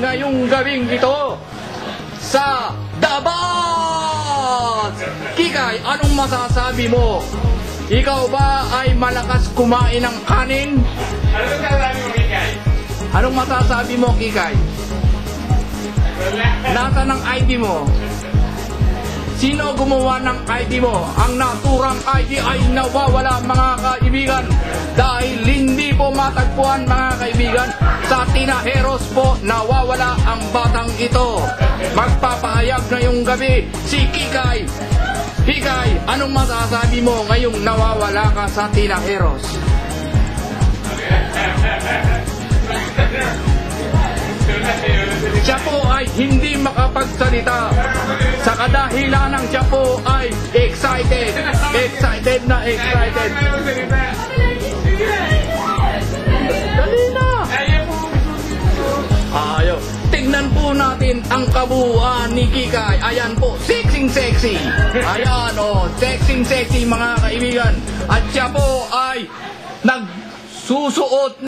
ngayong gabing ito sa Dabat! Kikay, anong masasabi mo? Ikaw ba ay malakas kumain ng kanin? Ano ang sasabi mo, Mikay? Anong masasabi mo, Kikay? Nasa ng ID mo? Sino gumawa ng ID mo? Ang naturang ID ay nawawala mga kaibigan sa Tinaheros po nawawala ang batang ito. Magpapahayag ngayong gabi si Kikay. Kikay, anong masasabi mo ngayong nawawala ka sa Tinaheros? Siya po ay hindi makapagsalita sa kadahilan ng siya po ay excited. Excited na excited. Tignan po natin ang kabuuan ni Kikay. Ayan po, sexing sexy. Ayan o, oh, sexing sexy mga kaibigan. At siya po ay nagsusuot